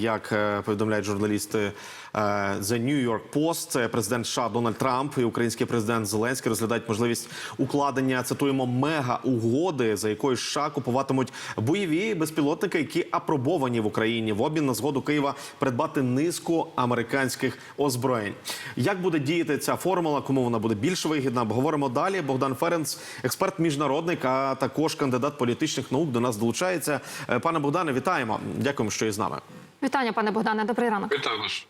Як е, повідомляють журналісти е, The New York Post, президент США Дональд Трамп і український президент Зеленський розглядають можливість укладення цитуємо мега угоди, за якою США купуватимуть бойові безпілотники, які апробовані в Україні в обмін на згоду Києва придбати низку американських озброєнь. Як буде діяти ця формула? Кому вона буде більш вигідна? Обговоримо далі. Богдан Ференц, експерт міжнародник, а також кандидат політичних наук, до нас долучається. Е, Пане Богдане, вітаємо. Дякуємо, що є з нами. Вітання, пане Богдане. Добрий ранок. Вітаю вас.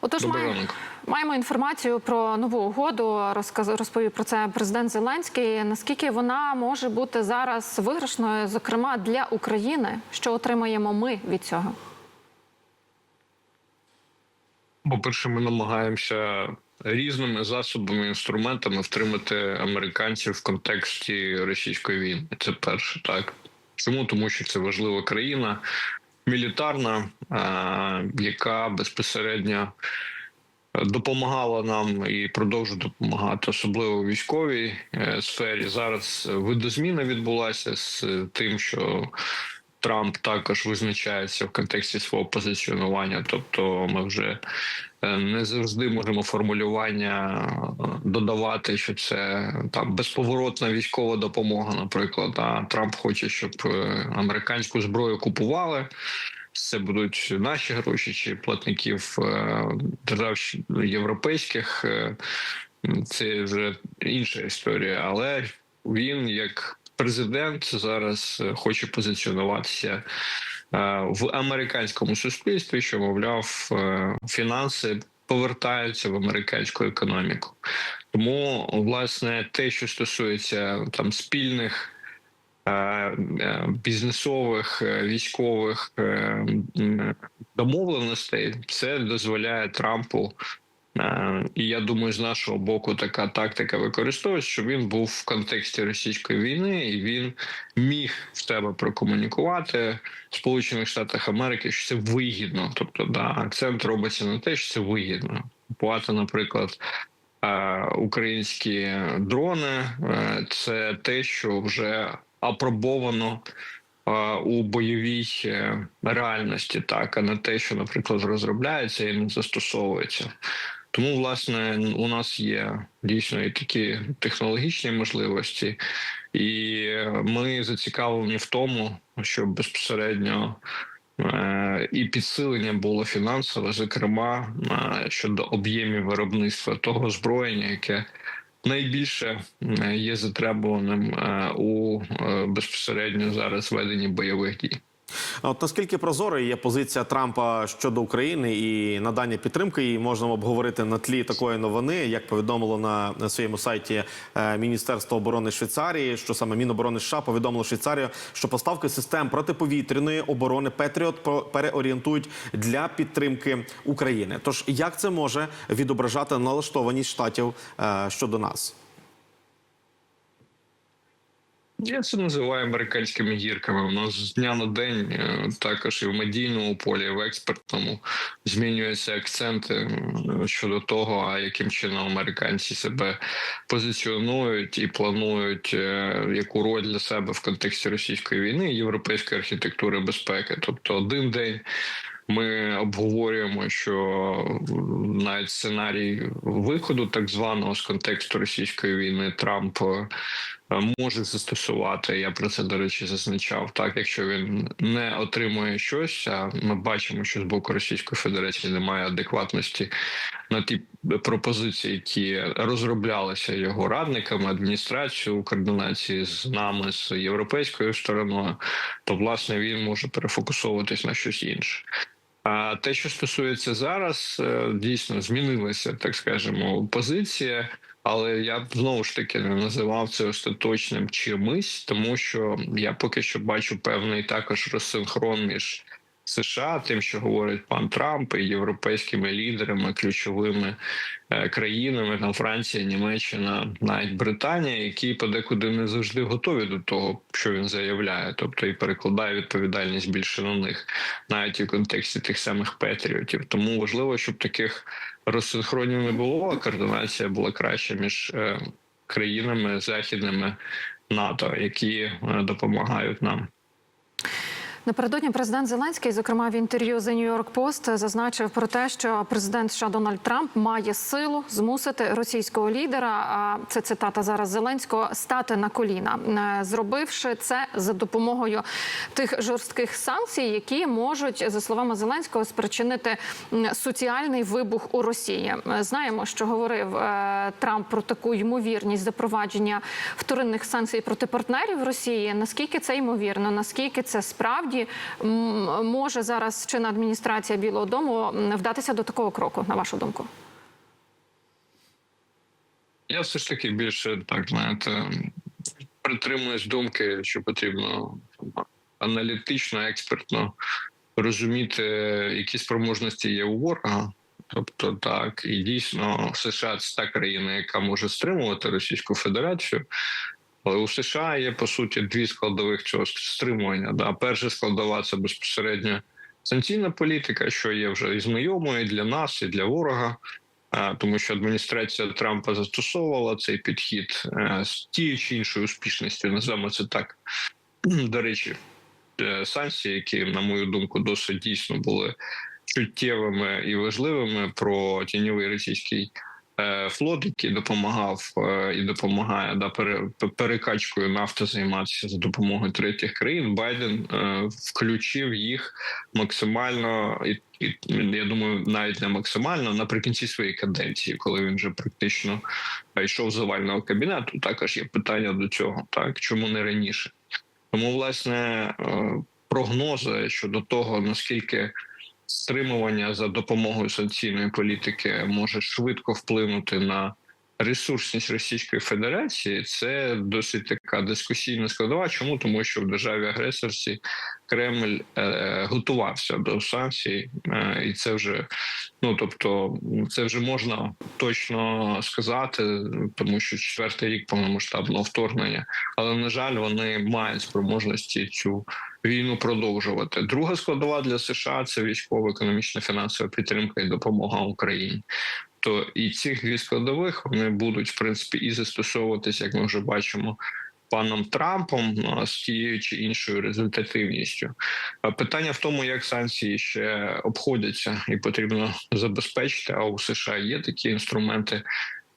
Отож, Добрий маємо, ранок. маємо інформацію про нову угоду. Розказ розповів про це президент Зеленський. Наскільки вона може бути зараз виграшною, зокрема для України, що отримаємо ми від цього? По-перше, ми намагаємося різними засобами, інструментами втримати американців в контексті російської війни. Це перше, так. Чому? Тому що це важлива країна, мілітарна, яка безпосередньо допомагала нам і продовжує допомагати, особливо у військовій е, сфері. Зараз видозміна відбулася з тим, що Трамп також визначається в контексті свого позиціонування. Тобто, ми вже е, не завжди можемо формулювання е, додавати, що це там безповоротна військова допомога, наприклад. А Трамп хоче, щоб е, американську зброю купували. Це будуть наші гроші чи платників держав європейських. Це вже інша історія, але він як президент зараз е, хоче позиціонуватися е, в американському суспільстві, що мовляв, е, фінанси повертаються в американську економіку. Тому власне те, що стосується там спільних. Бізнесових військових домовленостей це дозволяє Трампу І я думаю, з нашого боку така тактика використовується, щоб він був в контексті російської війни, і він міг в тебе прокомунікувати в Сполучених Штатах Америки, що це вигідно. Тобто, да, акцент робиться на те, що це вигідно. Купувати, наприклад. е, Українські дрони е, це те, що вже апробовано е, у бойовій е, реальності, так а не те, що, наприклад, розробляється і не застосовується. Тому, власне, у нас є дійсно і такі технологічні можливості, і ми зацікавлені в тому, щоб безпосередньо е, і підсилення було фінансове, зокрема е, щодо об'ємів виробництва того озброєння, яке найбільше е, є затребуваним у безпосередньо зараз веденні бойових дій. От наскільки прозорою є позиція Трампа щодо України і надання підтримки, її можна обговорити на тлі такої новини, як повідомило на, своєму сайті е, Міністерство оборони Швейцарії, що саме Міноборони США повідомило Швейцарію, що поставки систем протиповітряної оборони Петріот переорієнтують для підтримки України. Тож як це може відображати налаштованість штатів е, щодо нас? Я це називаю американськими гірками. У нас з дня на день е, також і в медійному полі, і в експертному змінюються акценти е, щодо того, а яким чином американці себе позиціонують і планують е, яку роль для себе в контексті російської війни і європейської архітектури безпеки. Тобто, один день. Ми обговорюємо, що навіть сценарій виходу, так званого з контексту російської війни, Трамп може застосувати. Я про це до речі зазначав. Так, якщо він не отримує щось, а ми бачимо, що з боку Російської Федерації немає адекватності на ті пропозиції, які розроблялися його радниками, адміністрацією у координації з нами, з європейською стороною, то власне він може перефокусовуватись на щось інше. А те, що стосується зараз, е, дійсно змінилася, так скажемо, позиція. Але я б знову ж таки не називав це остаточним чимось, тому що я поки що бачу певний також розсинхрон між США, тим, що говорить пан Трамп, і європейськими лідерами, ключовими е, країнами, там Франція, Німеччина, навіть Британія, які подекуди не завжди готові до того, що він заявляє, тобто і перекладає відповідальність більше на них, навіть у контексті тих самих Петріотів. Тому важливо, щоб таких розсинхронів не було, а координація була краща між е, країнами західними НАТО, які е, допомагають нам. Напередодні президент Зеленський, зокрема в інтерв'ю The New York Post, зазначив про те, що президент США Дональд Трамп має силу змусити російського лідера. а Це цитата зараз Зеленського стати на коліна, е, зробивши це за допомогою тих жорстких санкцій, які можуть, за словами Зеленського, спричинити соціальний вибух у Росії. Е, Знаємо, що говорив е, Трамп про таку ймовірність запровадження вторинних санкцій проти партнерів Росії. Наскільки це ймовірно? Наскільки це справді м, може зараз чинна адміністрація Білого Дому вдатися до такого кроку, на вашу думку? Я все ж таки більше так знаєте, притримуюсь думки, що потрібно аналітично, експертно розуміти, які спроможності є у ворога. Тобто, так, і дійсно США це та країна, яка може стримувати Російську Федерацію. Але у США є по суті дві складових цього стримування. Да. Перша складова це безпосередньо санкційна політика, що є вже і знайомою і для нас, і для ворога. Тому що адміністрація Трампа застосовувала цей підхід е, з тією чи іншою успішністю. Називаємо це так. До речі, е, санкції, які, на мою думку, досить дійсно були чуттєвими і важливими про тіньовий російський флот, який допомагав е, і допомагає да, пере- перекачкою нафти займатися за допомогою третіх країн. Байден е, включив їх максимально і, я думаю, навіть не максимально наприкінці своєї каденції, коли він вже практично е, йшов з овального кабінету. Також є питання до цього, так чому не раніше? Тому власне е, прогнози щодо того наскільки стримування за допомогою санкційної політики може швидко вплинути на ресурсність Російської Федерації, це досить така дискусійна складова. Чому тому, що в державі агресорці Кремль е, готувався до санкцій, е, і це вже ну тобто, це вже можна точно сказати, тому що четвертий рік повномасштабного вторгнення, але на жаль, вони мають спроможності цю війну продовжувати. Друга складова для США це військова, економічна, фінансова підтримка і допомога Україні. То і цих дві складових вони будуть в принципі і застосовуватися, як ми вже бачимо. Паном Трампом з тією чи іншою результативністю питання в тому, як санкції ще обходяться, і потрібно забезпечити. А у США є такі інструменти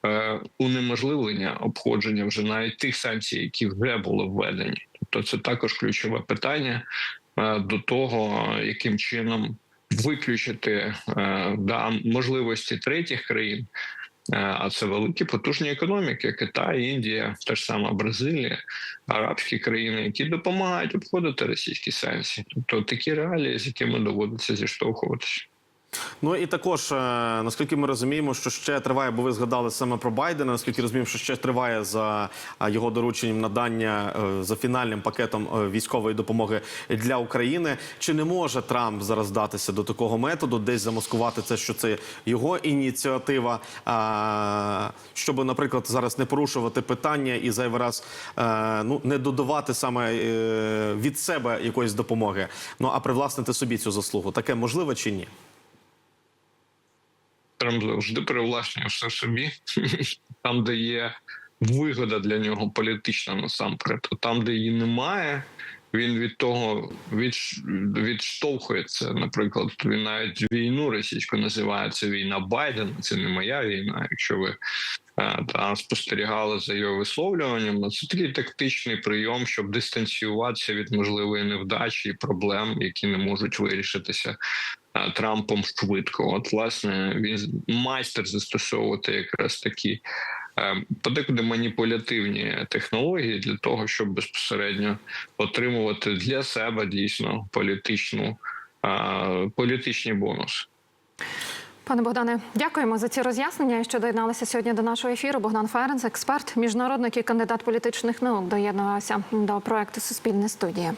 е, унеможливлення обходження вже навіть тих санкцій, які вже були введені. Тобто, це також ключове питання е, до того, яким чином виключити е, да, можливості третіх країн. Е, А це великі потужні економіки: Китай, Індія, та ж сама Бразилія, арабські країни, які допомагають обходити російські санкції. Тобто такі реалії, з якими доводиться зіштовхуватися. Ну і також, е, наскільки ми розуміємо, що ще триває, бо ви згадали саме про Байдена. Наскільки розуміємо, що ще триває за е, його дорученням надання е, за фінальним пакетом військової допомоги для України. Чи не може Трамп зараз датися до такого методу, десь замаскувати це, що це його ініціатива, щоб, наприклад, зараз не порушувати питання і зайвий раз ну не додавати саме від себе якоїсь допомоги, ну а привласнити собі цю заслугу? Таке можливо чи ні? Трамп завжди привласнює все собі, там, де є вигода для нього політична насамперед, там, де її немає, він від того відш... відштовхується. Наприклад, він навіть війну російську називає це війна Байдена. Це не моя війна. Якщо ви е, там спостерігали за його висловлюванням, це такий тактичний прийом, щоб дистанціюватися від можливої невдачі і проблем, які не можуть вирішитися Трампом швидко. От, власне, він майстер застосовувати якраз такі е, подекуди маніпулятивні технології для того, щоб безпосередньо отримувати для себе дійсно політичну е, політичні бонуси. Пане Богдане, дякуємо за ці роз'яснення. Що доєдналися сьогодні до нашого ефіру. Богдан Ференц, експерт, міжнародник і кандидат політичних наук, доєднувався до проекту Суспільне студія.